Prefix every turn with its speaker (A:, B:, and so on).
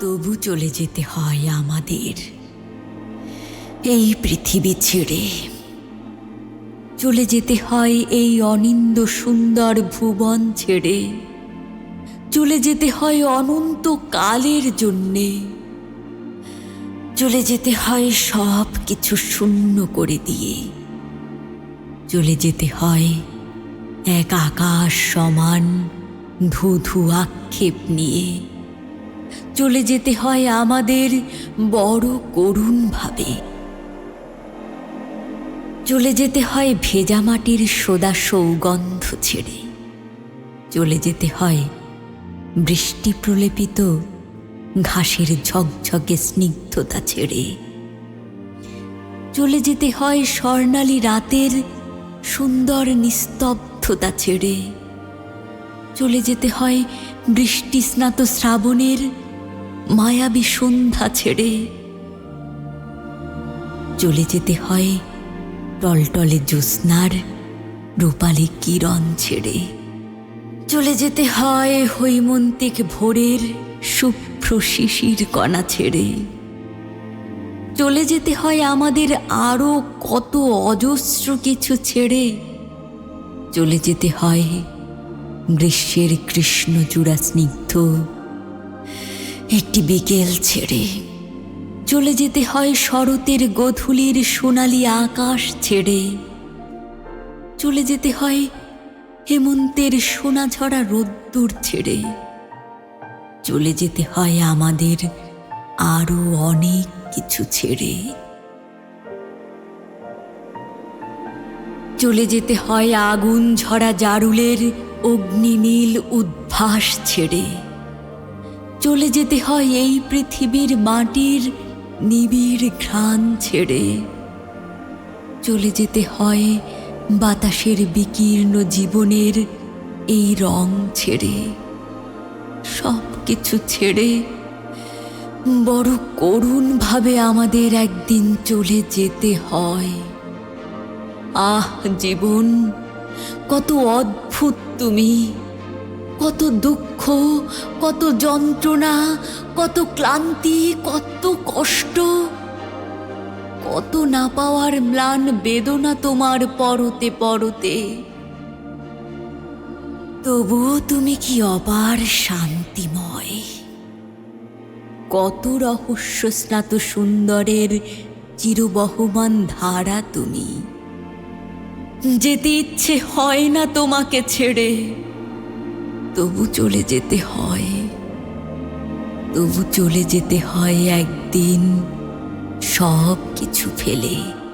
A: তবু চলে যেতে হয় আমাদের। এই পৃথিবী ছেড়ে চলে যেতে হয় এই অনিন্দ সুন্দর ভুবন ছেড়ে। চলে যেতে হয় অনন্ত কালের জন্যে। চলে যেতে হয় সব কিছু শূন্য করে দিয়ে। চলে যেতে হয় এক আকাশ সমান ধুধু আক্ষেপ নিয়ে। চলে যেতে হয় আমাদের বড় করুণ ভাবে। চলে যেতে হয় ভেজা মাটির সোদা সৌগন্ধ ছেড়ে। চলে যেতে হয় বৃষ্টি প্রলেপিত ঘাসের ঝকঝকে স্নিগ্ধতা ছেড়ে। চলে যেতে হয় স্বর্ণালী রাতের সুন্দর নিস্তব্ধতা ছেড়ে। চলে যেতে হয় বৃষ্টি স্নাত শ্রাবণের মায়াবী সন্ধ্যা ছেড়ে চলে যেতে হয় টলটলে জ্যোৎস্নার রূপালী কিরণ ছেড়ে। চলে যেতে হয় হৈমন্তিক ভোরের শুভ্র শিশির কণা ছেড়ে। চলে যেতে হয় আমাদের আরও কত অজস্র কিছু ছেড়ে। চলে যেতে হয় গ্রীষ্মের কৃষ্ণচূড়া স্নিগ্ধ। একটি বিকেল ছেড়ে চলে যেতে হয় শরতের গধূলির সোনালি আকাশ ছেড়ে। চলে যেতে হয় হেমন্তের সোনা ঝরা রোদ্দুর ছেড়ে। চলে যেতে হয় আমাদের আরও অনেক কিছু ছেড়ে। চলে যেতে হয় আগুন ঝরা জারুলের অগ্নিনীল উদ্ভাস ছেড়ে চলে যেতে হয় এই পৃথিবীর মাটির নিবিড় ঘ্রাণ ছেড়ে। চলে যেতে হয় বাতাসের বিকীর্ণ জীবনের এই রং ছেড়ে। সব কিছু ছেড়ে বড় করুণভাবে আমাদের একদিন চলে যেতে হয়। আহ, জীবন! কত অদ্ভুত তুমি। কত দুঃখ, কত যন্ত্রণা, কত ক্লান্তি, কত কষ্ট। কত না পাওয়ার ম্লান বেদনা তোমার পরতে পরতে। তবুও তুমি কি অপার শান্তিময়? কত রহস্য স্নাত সুন্দরের চিরবহমান ধারা তুমি। যেতে ইচ্ছে হয় না তোমাকে ছেড়ে। তবু চলে যেতে হয়। তবু চলে যেতে হয় একদিন সব কিছু ফেলে।